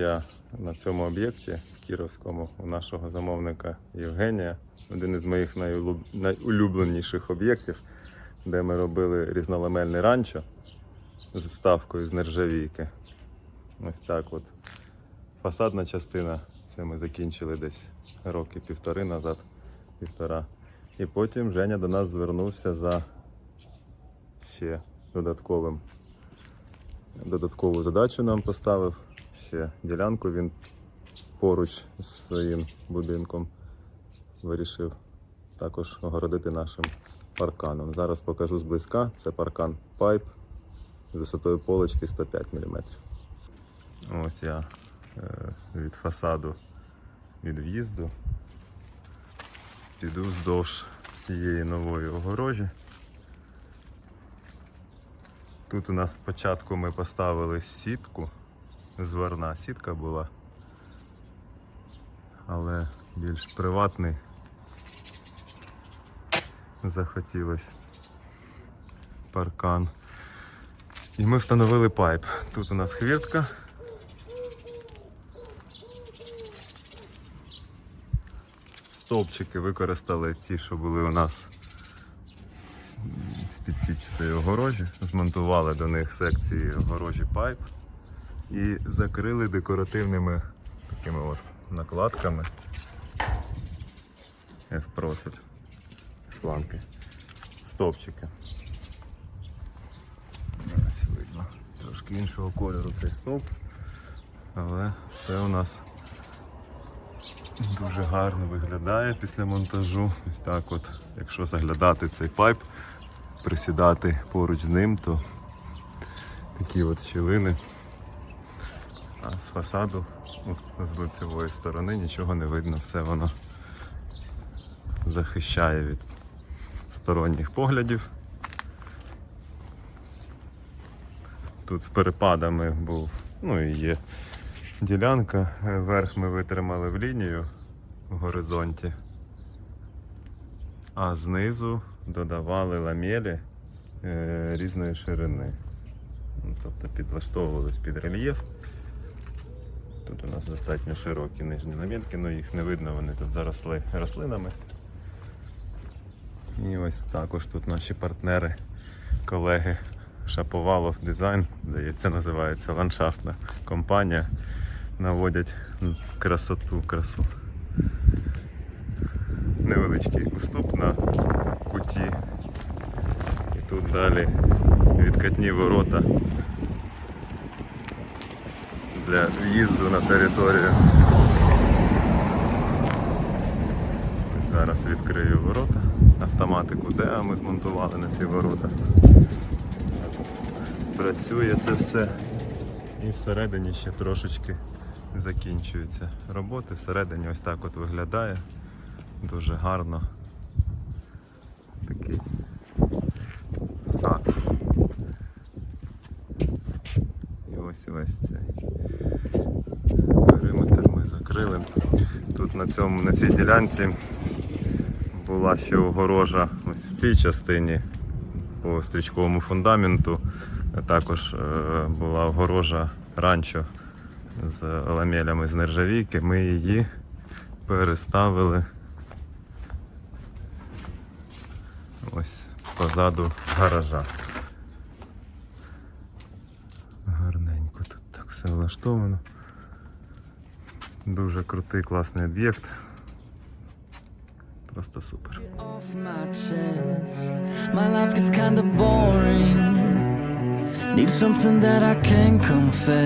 я на цьому об'єкті Кіровському у нашого замовника Євгенія. Один із моїх найулюб- найулюбленіших об'єктів, де ми робили різноламельне ранчо з вставкою з нержавійки. Ось так от. Фасадна частина, це ми закінчили десь роки півтори назад, півтора. І потім Женя до нас звернувся за ще додатковим. Додаткову задачу нам поставив. Ще ділянку він поруч з своїм будинком вирішив також огородити нашим парканом. Зараз покажу зблизька. Це паркан пайп з висотою полочки 105 мм. Ось я е, від фасаду від в'їзду. Піду вздовж цієї нової огорожі. Тут у нас спочатку ми поставили сітку, зварна сітка була, але більш приватний захотілось паркан. І ми встановили пайп. Тут у нас хвіртка. Стовпчики використали ті, що були у нас підсічної огорожі, змонтували до них секції огорожі пайп і закрили декоративними такими от накладками F-профіль фланки, стовпчики. Ось видно. Трошки іншого кольору цей стовп, але все у нас дуже гарно виглядає після монтажу. Ось так от, якщо заглядати цей пайп, присідати поруч з ним, то такі от щілини. А з фасаду, ну, з лицевої сторони нічого не видно, все воно захищає від сторонніх поглядів. Тут з перепадами був, ну і є ділянка. Верх ми витримали в лінію в горизонті, а знизу додавали ламелі е, різної ширини. Ну, Тобто підлаштовувались під рельєф. Тут у нас достатньо широкі нижні ламельки, але їх не видно, вони тут заросли рослинами. І ось також тут наші партнери, колеги Шаповалов Дизайн, здається, називається ландшафтна компанія. Наводять красоту, красу. Невеличкий уступ на куті. І тут далі відкатні ворота для в'їзду на територію. Зараз відкрию ворота. Автоматику ДЕА ми змонтували на ці ворота. Працює це все. І всередині ще трошечки закінчуються роботи. Всередині ось так от виглядає. Дуже гарно. Такий сад. І ось весь цей периметр ми закрили. Тут на цьому, на цій ділянці була ще огорожа ось в цій частині по стрічковому фундаменту. А Також е, була огорожа ранчо з ламелями з нержавійки. Ми її переставили ось позаду гаража. Гарненько тут так все влаштовано. Дуже крутий, класний об'єкт. Просто супер. Need something that I can confess.